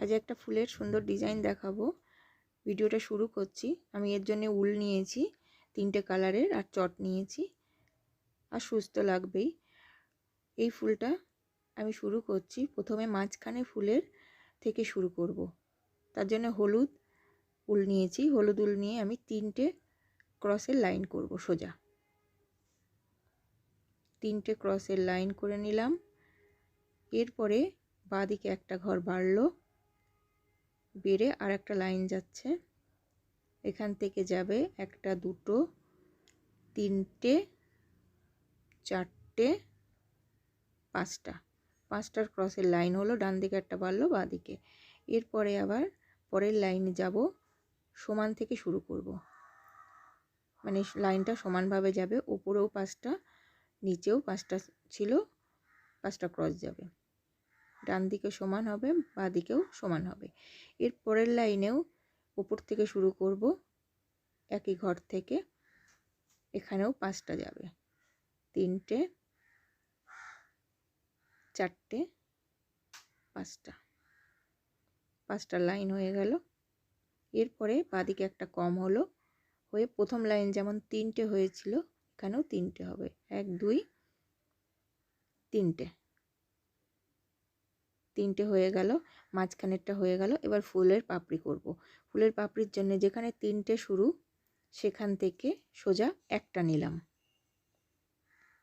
আজ একটা ফুলের সুন্দর ডিজাইন দেখাবো। ভিডিওটা শুরু করছি। আমি এর জন্য উল নিয়েছি, তিনটে কালারের আর চট নিয়েছি, আর সুস্থ লাগবেই। এই ফুলটা আমি শুরু করছি। প্রথমে মাঝখানে ফুলের থেকে শুরু করব। তার জন্য হলুদ উল নিয়েছি। হলুদ উল নিয়ে আমি তিনটে ক্রসের লাইন করব সোজা। তিনটে ক্রসের লাইন করে নিলাম। এরপরে বাঁদিকে একটা ঘর বাড়লো। বেড়ে আর একটা লাইন যাচ্ছে। এখান থেকে যাবে একটা, দুটো, তিনটে, চারটে, পাঁচটা। পাঁচটার ক্রসের লাইন হলো, ডান দিকে একটা বাড়লো, বাঁ দিকে। এরপরে আবার পরের লাইনে যাব, সমান থেকে শুরু করব। মানে লাইনটা সমানভাবে যাবে, ওপরেও পাঁচটা, নিচেও পাঁচটা ছিল, পাঁচটা ক্রস যাবে। ডান দিকে সমান হবে, বাঁ দিকেও সমান হবে। এর পরের লাইনেও উপর থেকে শুরু করব, একই ঘর থেকে। এখানেও পাঁচটা যাবে। তিনটে, চারটে, পাঁচটা। পাঁচটা লাইন হয়ে গেল। এরপরে বাদিকে একটা কম হলো। হয়ে প্রথম লাইন যেমন তিনটে হয়েছিল, এখানেও তিনটে হবে। এক, দুই, তিনটে। তিনটে হয়ে গেল, মাঝখানেরটা হয়ে গেল, এবার ফুলের পাপড়ি করব। ফুলের পাপড়ির জন্য যেখানে তিনটে শুরু, সেখান থেকে সোজা একটা নিলাম।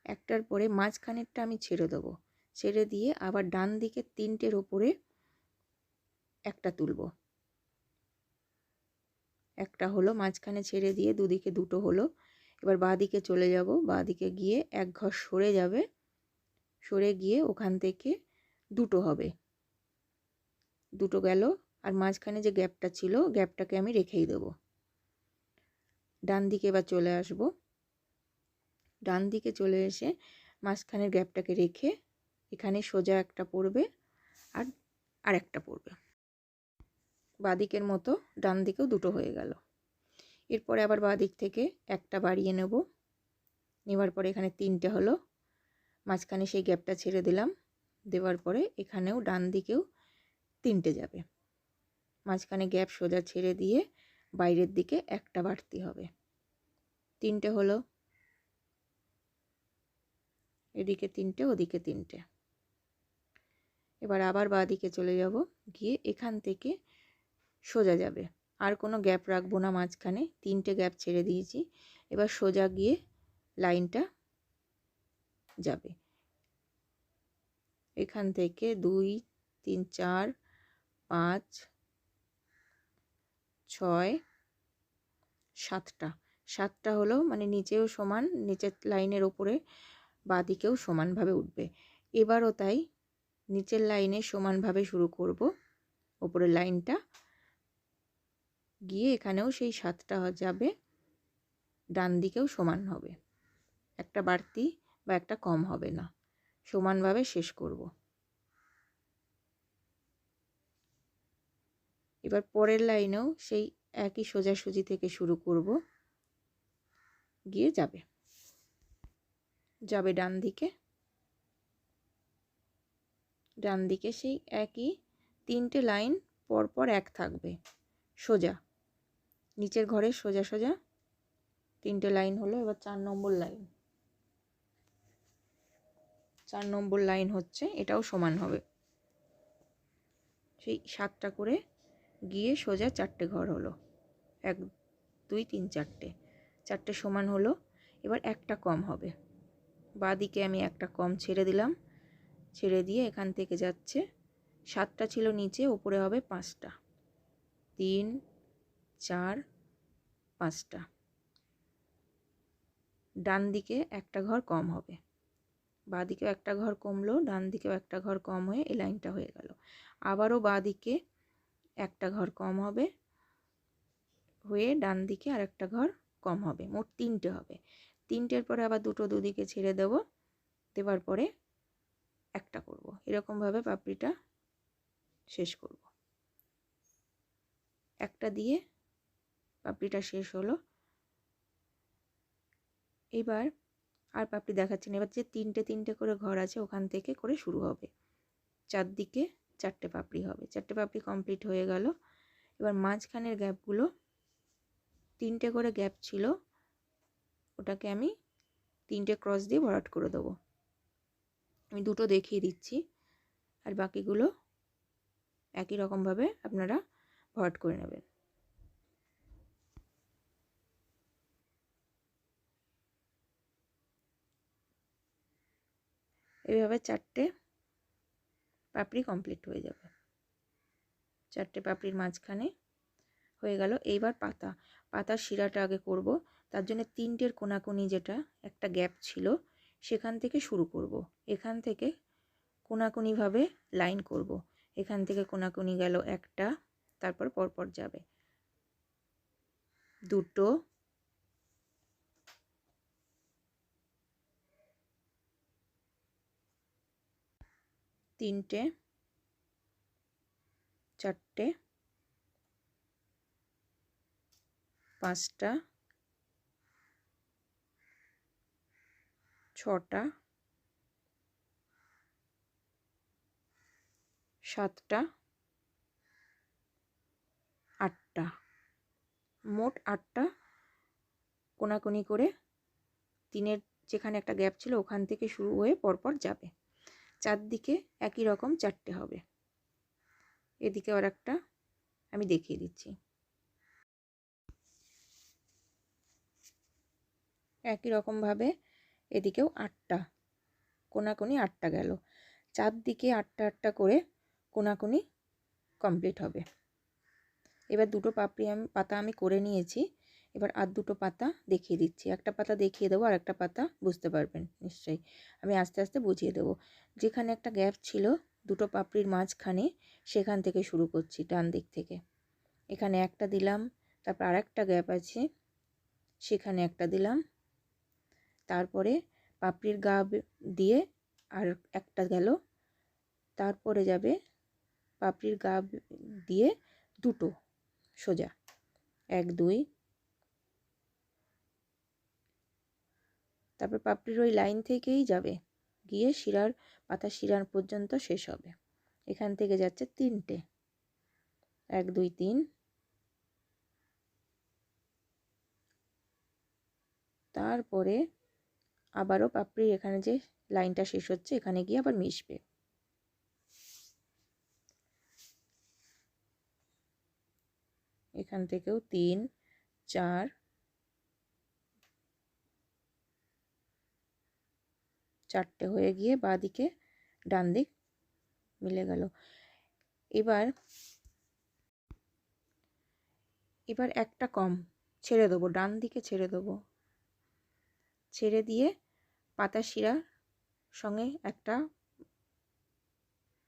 একটার পরে মাঝখানেরটা আমি ছেড়ে দেবো। ছেড়ে দিয়ে আবার ডান দিকে তিনটের ওপরে একটা তুলব। একটা হলো মাঝখানে ছেড়ে দিয়ে দুদিকে দুটো হলো। এবার বাঁ দিকে চলে যাব। বাঁ দিকে গিয়ে এক ঘর সরে যাবে। সরে গিয়ে ওখান থেকে দুটো হবে। দুটো গেল আর মাঝখানে যে গ্যাপটা ছিল, গ্যাপটাকে আমি রেখেই দেব। ডান দিকে এবার চলে আসব। ডান দিকে চলে এসে মাঝখানের গ্যাপটাকে রেখে এখানে সোজা একটা পড়বে আর আরেকটা পড়বে। বাদিকের মতো ডান দিকেও দুটো হয়ে গেল। এরপরে আবার বাদিক থেকে একটা বাড়িয়ে নেব। নেবার পরে এখানে তিনটে হলো। মাঝখানে সেই গ্যাপটা ছেড়ে দিলাম। দেওয়ার পরে এখানেও ডান দিকেও তিনটে যাবে। মাঝখানে গ্যাপ সোজা ছেড়ে দিয়ে বাইরের দিকে একটা বাড়তি হবে। তিনটে হলো। এদিকে তিনটে, ওদিকে তিনটে। এবার আবার বাঁ দিকে চলে যাব। গিয়ে এখান থেকে সোজা যাবে। আর কোনো গ্যাপ রাখব না মাঝখানে। তিনটে গ্যাপ ছেড়ে দিয়েছি। এবার সোজা গিয়ে লাইনটা যাবে। এখান থেকে দুই, তিন, চার পাঁচ, ছয়, সাতটা। সাতটা হলো মানে নিচেও সমান, নিচের লাইনের ওপরে বাদিকেও সমানভাবে উঠবে। এবারও তাই নিচের লাইনে সমানভাবে শুরু করব। ওপরের লাইনটা গিয়ে এখানেও সেই সাতটা যাবে ডান দিকেও সমান হবে। একটা বাড়তি বা একটা কম হবে না। সমানভাবে শেষ করব। এবার পরের লাইনেও সেই একই সোজাসুজি থেকে শুরু করব। গিয়ে যাবে। যাবে ডান দিকে। ডান দিকে সেই একই তিনটে লাইন পরপর এক থাকবে। সোজা। নিচের ঘরে সোজা সোজা তিনটে লাইন হলো, এবার চার নম্বর লাইন। চার নম্বর লাইন হচ্ছে, এটাও সমান হবে। সেই সাতটা করে গিয়ে সোজা চারটে ঘর হলো। এক, দুই, তিন, চারটে। চারটে সমান হলো, এবার একটা কম হবে। বাদিকে আমি একটা কম ছেড়ে দিলাম। ছেড়ে দিয়ে এখান থেকে যাচ্ছে, সাতটা ছিল নিচে, ওপরে হবে পাঁচটা। তিন, চার, পাঁচটা। ডান দিকে একটা ঘর কম হবে। বাঁ দিকেও একটা ঘর কমলো, ডান দিকেও একটা ঘর কম হয়ে এই লাইনটা হয়ে গেল। আবারও বাঁ দিকে একটা ঘর কম হবে, হয়ে ডান দিকে আর একটা ঘর কম হবে, মোট তিনটে হবে। তিনটের পরে আবার দুটো দুদিকে ছেড়ে দেব দেওয়ার পরে একটা করব। এরকমভাবে পাপড়িটা শেষ করব। একটা দিয়ে পাপড়িটা শেষ হলো। এবার আর পাপড়ি দেখাচ্ছি না, এবার যে তিনটে তিনটে করে ঘর আছে ওখান থেকে করে শুরু হবে। চারদিকে চারটে পাপড়ি হবে। চারটে পাপড়ি কমপ্লিট হয়ে গেল। এবার মাঝখানের গ্যাপগুলো, তিনটে করে গ্যাপ ছিল, ওটাকে আমি তিনটে ক্রস দিয়ে ভরাট করে দেবো। আমি দুটো দেখিয়ে দিচ্ছি, আর বাকিগুলো একই রকমভাবে আপনারা ভরাট করে নেবেন। এইভাবে চারটে পাপড়ি কমপ্লিট হয়ে যাবে। চারটে পাপড়ির মাঝখানে হয়ে গেল। এইবার পাতা, পাতার শিরাটা আগে করব। তার জন্য তিনটের কোনাকুনি যেটা, একটা গ্যাপ ছিল, সেখান থেকে শুরু করব। এখান থেকে কোনাকুনিভাবে লাইন করব। এখান থেকে কোনাকুনি গেল একটা, তারপর পরপর যাবে। দুটো তিনটে, চারটে, পাঁচটা, ছটা, সাতটা, আটটা। মোট আটটা কোনাকুনি করে তিনের যেখানে একটা গ্যাপ ছিল ওখান থেকে শুরু হয়ে পরপর যাবে। চারদিকে একই রকম চারটে হবে। এদিকে আর একটা আমি দেখিয়ে দিচ্ছি। একই রকমভাবে এদিকেও আটটা, কোনাকুনি আটটা গেল। চারদিকে আটটা আটটা করে কোনাকুনি কমপ্লিট হবে। এবার দুটো পাপড়ি আমি, পাতা আমি করে নিয়েছি। এবার আর দুটো পাতা দেখিয়ে দিচ্ছি। একটা পাতা দেখিয়ে দেবো আর একটা পাতা বুঝতে পারবেন নিশ্চয়ই। আমি আস্তে আস্তে বুঝিয়ে দেবো। যেখানে একটা গ্যাপ ছিল, দুটো পাপড়ির মাঝখানে, সেখান থেকে শুরু করছি, ডান দিক থেকে। এখানে একটা দিলাম, তারপর আর একটা গ্যাপ আছে, সেখানে একটা দিলাম। তারপরে পাপড়ির গা দিয়ে আর একটা গেল। তারপরে যাবে পাপড়ির গা দিয়ে দুটো সোজা। এক, দুই তারপর পাপড়ির ওই লাইন থেকেই যাবে। গিয়ে শিরার পাতা শিরার পর্যন্ত শেষ হবে। এখান থেকে যাচ্ছে তিনটে। এক, দুই, তিন। তারপরে আবারও পাপড়ির এখানে যে লাইনটা শেষ হচ্ছে, এখানে গিয়ে আবার মিশবে। এখান থেকেও তিন, চার চারটে হয়ে গিয়ে বাঁদিকে ডান দিক মিলে গেল। এবার এবার একটা কম ছেড়ে দেবো ডান দিকে ছেড়ে দেবো। ছেড়ে দিয়ে পাতা শিরার সঙ্গে একটা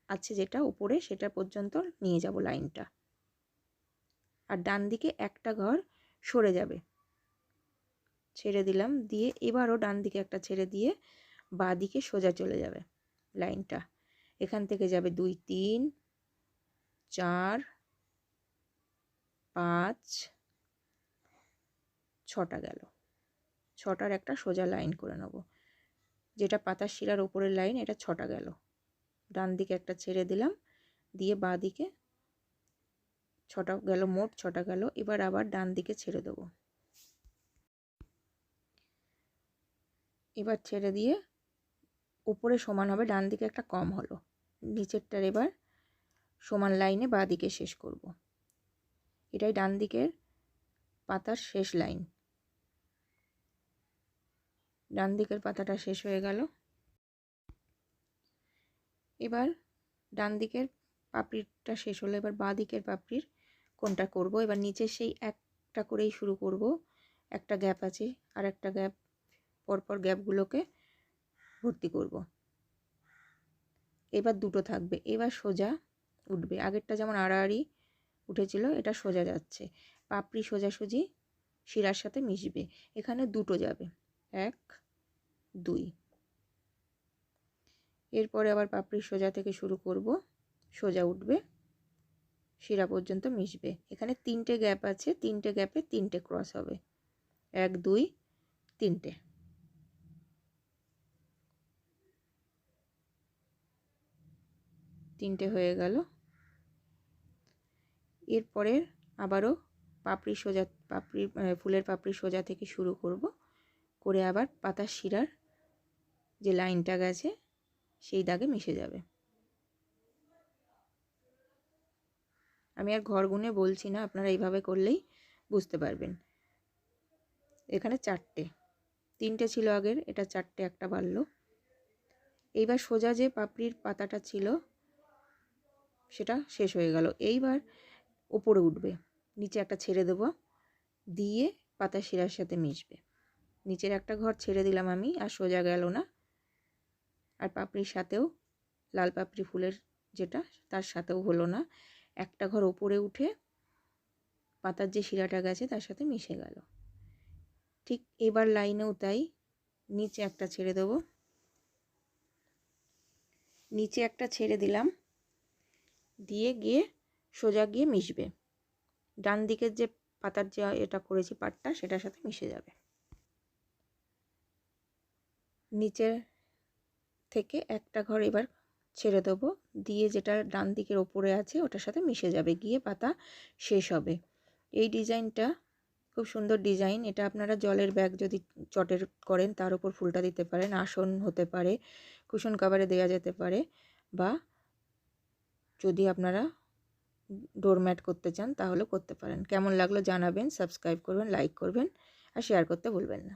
আছে যেটা উপরে, সেটা পর্যন্ত নিয়ে যাব লাইনটা। আর ডান দিকে একটা ঘর সরে যাবে। ছেড়ে দিলাম, দিয়ে এবারও ডান দিকে একটা ছেড়ে দিয়ে বা দিকে সোজা চলে যাবে লাইনটা। এখান থেকে যাবে দুই, তিন, চার, পাঁচ, ছটা গেল। ছটার একটা সোজা লাইন করে নেব। যেটা পাতার শিরার ওপরের লাইন, এটা ছটা গেল। ডান দিকে একটা ছেড়ে দিলাম, দিয়ে বাঁ দিকে ছটা গেল, মোট ছটা গেল। এবার আবার ডান দিকে ছেড়ে দেবো। এবার ছেড়ে দিয়ে উপরে সমান হবে, ডান দিকে একটা কম হলো। নিচেরটার এবার সমান লাইনে বাঁ দিকে শেষ করব। এটাই ডান দিকের পাতার শেষ লাইন। ডান দিকের পাতাটা শেষ হয়ে গেল। এবার ডান দিকের পাপড়িটা শেষ হলো, এবার বাঁ দিকের পাপড়ির কোনটা করব? এবার নিচে সেই একটা করেই শুরু করব। একটা গ্যাপ আছে আর একটা গ্যাপ, পরপর গ্যাপগুলোকে ভর্তি করব। এবার দুটো থাকবে। এবার সোজা উঠবে। আগেরটা যেমন আড়াআড়ি উঠেছিল, এটা সোজা যাচ্ছে। পাপড়ি সোজাসুজি শিরার সাথে মিশবে। এখানে দুটো যাবে। এক, দুই। এরপরে আবার পাপড়ি সোজা থেকে শুরু করব। সোজা উঠবে। শিরা পর্যন্ত মিশবে। এখানে তিনটে গ্যাপ আছে। তিনটে গ্যাপে তিনটে ক্রস হবে। এক, দুই, তিনটে। তিনটে হয়ে গেল। এরপরে আবারও পাপড়ি সোজা, পাপড়ি ফুলের পাপড়ি সোজা থেকে শুরু করব। করে আবার পাতার শিরার যে লাইনটা গেছে, সেই দাগে মিশে যাবে। আমি আর ঘর গুনে বলছি না, আপনারা এইভাবে করলেই বুঝতে পারবেন। এখানে চারটে। তিনটে ছিল আগের, এটা চারটে, একটা বাড়লো। এইবার সোজা যে পাপড়ির পাতাটা ছিল সেটা শেষ হয়ে গেল। এইবার ওপরে উঠবে। নিচে একটা ছেড়ে দেবো। দিয়ে পাতা শিরার সাথে মিশবে। নিচের একটা ঘর ছেড়ে দিলাম আমি, আর সোজা গেল না। আর পাপড়ির সাথেও, লাল পাপড়ি ফুলের যেটা, তার সাথেও হলো না। একটা ঘর ওপরে উঠে পাতার যে শিরাটা গেছে, তার সাথে মিশে গেল। ঠিক এবার লাইনেও তাই নিচে একটা ছেড়ে দেবো। নিচে একটা ছেড়ে দিলাম। দিয়ে গিয়ে সোজা গিয়ে মিশবে। ডান দিকের যে পাতার যে এটা করেছি পাটটা, সেটার সাথে মিশে যাবে। নিচের থেকে একটা ঘর এবার ছেড়ে দেবো। দিয়ে যেটা ডান দিকের ওপরে আছে, ওটার সাথে মিশে যাবে। গিয়ে পাতা শেষ হবে। এই ডিজাইনটা খুব সুন্দর ডিজাইন। এটা আপনারা জলের ব্যাগ যদি চটের করেন, তার উপর ফুলটা দিতে পারেন। আসন হতে পারে, কুশন কাভারে দেওয়া যেতে পারে বা যদি আপনারা ডোরম্যাট করতে চান, তাহলে করতে পারেন। কেমন লাগল জানাবেন সাবস্ক্রাইব করবেন লাইক করবেন, আর শেয়ার করতে ভুলবেন না।